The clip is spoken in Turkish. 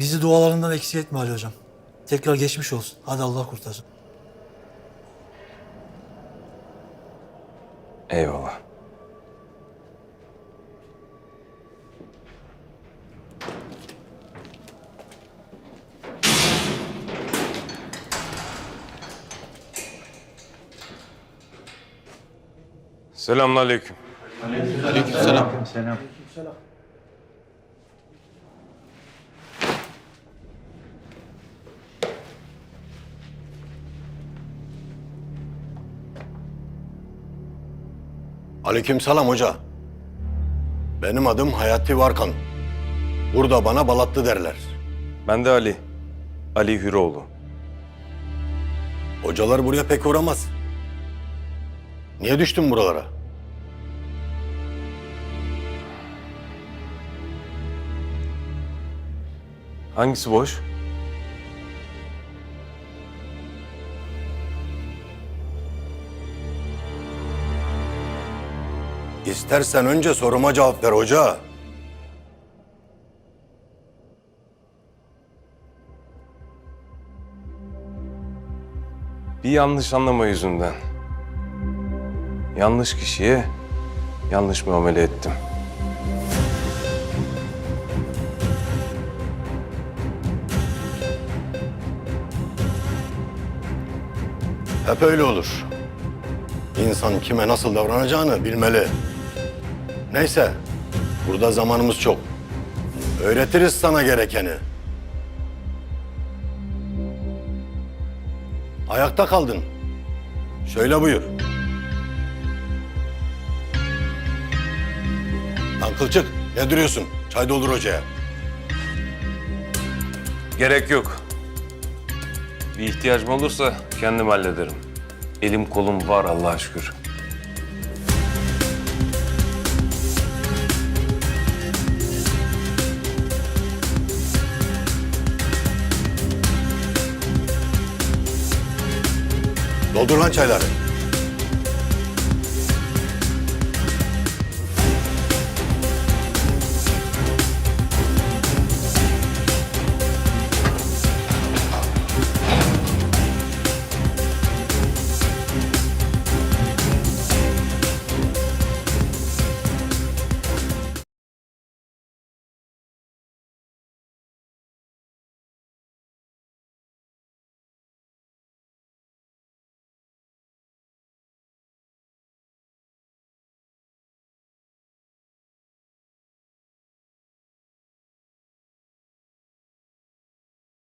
Bizi dualarından eksik etme Ali Hocam. Tekrar geçmiş olsun. Hadi Allah kurtarsın. Eyvallah. Selamünaleyküm. Aleykümselam hoca. Benim adım Hayati Varkan. Burada bana Balatlı derler. Ben de Ali. Ali Hüroğlu. Hocalar buraya pek uğramaz. Niye düştün buralara? Hangisi boş? İstersen önce soruma cevap ver hoca. Bir yanlış anlama yüzünden. Yanlış kişiye yanlış muamele ettim. Hep öyle olur. İnsan kime nasıl davranacağını bilmeli. Neyse, burada zamanımız çok. Öğretiriz sana gerekeni. Ayakta kaldın. Şöyle buyur. Lan Kılçık, ne duruyorsun? Çay doldur hocaya. Gerek yok. Bir ihtiyacım olursa kendim hallederim. Elim kolum var Allah'a şükür. Doldur lan çayları.